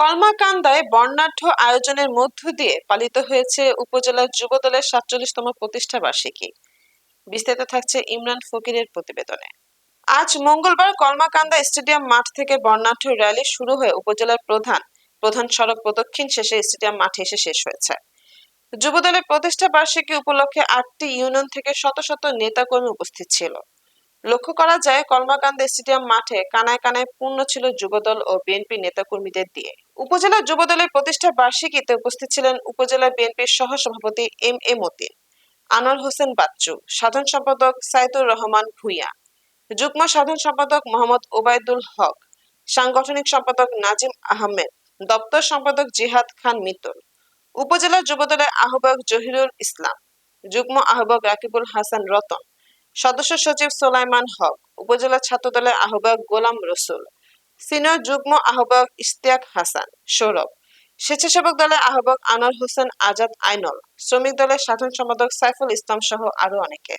কলমাকান্দায় বর্ণাঢ্য আয়োজনের মধ্য দিয়ে পালিত হয়েছে উপজেলা যুবদলের সাতচল্লিশতম প্রতিষ্ঠা বার্ষিকী। বিস্তারিত থাকছে ইমরান ফকিরের প্রতিবেদনে। আজ মঙ্গলবার কলমাকান্দা স্টেডিয়াম মাঠ থেকে বর্ণাঢ্য র্যালি শুরু হয়ে উপজেলার প্রধান প্রধান সড়ক প্রদক্ষিণ শেষে স্টেডিয়াম মাঠে এসে শেষ হয়েছে। যুবদলের প্রতিষ্ঠা বার্ষিকী উপলক্ষে আটটি ইউনিয়ন থেকে শত শত নেতাকর্মী উপস্থিত ছিল। লক্ষ্য করা যায় কলমাকান্দা স্টেডিয়াম মাঠে কানায় কানায় পূর্ণ ছিল যুবদল ও বিএনপি নেতাকর্মীদের দিয়ে। উপজেলা যুবদলের প্রতিষ্ঠা বার্ষিকীতে উপস্থিত ছিলেন উপজেলা বিএনপির সহ সভাপতি এম এ মতিন, আনোয়ার হোসেন বাচ্চু, সাধারণ সম্পাদক সাইদুর রহমান ভুইয়া, যুগ্ম সাধারণ সম্পাদক মোহাম্মদ ওবায়দুল হক, সাংগঠনিক সম্পাদক নাজিম আহমেদ, দপ্তর সম্পাদক জিহাদ খান মিতুল, উপজেলা যুবদলের আহ্বায়ক জহিরুল ইসলাম, যুগ্ম আহ্বায়ক রাকিবুল হাসান রতন সদস্য সচিব সোলাইমান হক, উপজেলা ছাত্রদলের আহ্বায়ক গোলাম রসুল, সিনিয়র যুগ্ম আহ্বায়ক ইশতিয়াক হাসান, সৌরভ, স্বেচ্ছাসেবক দলের আহ্বায়ক আনোয়ার হোসেন আজাদ আইনল, শ্রমিক দলের সাধারণ সম্পাদক সাইফুল ইসলাম সহ আরও অনেকে।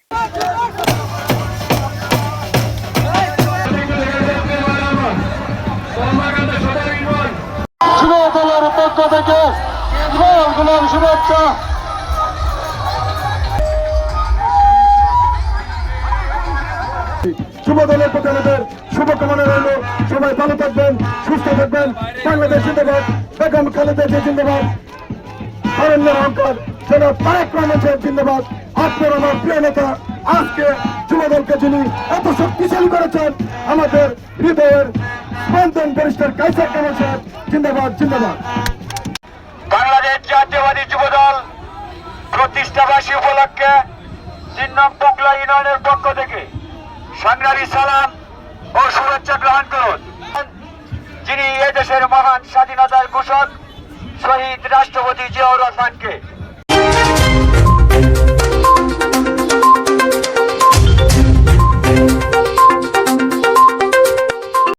শুভেচ্ছা যুব দলের আমাদের শুভকামনা রইল। সবাই ভালো থাকবেন, সুস্থ থাকবেন। বাংলাদেশ জিন্দাবাদ, বেগম খালেদা জিয়া জিন্দাবাদ। অরণ্যের অঙ্কর যেন তারেক রহমান জিন্দাবাদ। আপনার আমার প্রিয় নেতা, আজকে যুব দলকে যিনি এত শক্তিশালী করেছেন, আমাদের হৃদয়ের স্পন্দন ব্যারিস্টার কাইসার কামাল সাহেব জিন্দাবাদ জিন্দাবাদ। বাংলাদেশ জাতীয়বাদী যুবদল প্রতিষ্ঠাবাসী উপলক্ষে তিন নং পোকলা ইউনিয়নের পক্ষ থেকে সংগ্রামী সালাম ও শুভেচ্ছা গ্রহণ করুন। যিনি এদেশের মহান স্বাধীনতার ঘোষক, শহীদ রাষ্ট্রপতি জিয়াউর রহমানকে।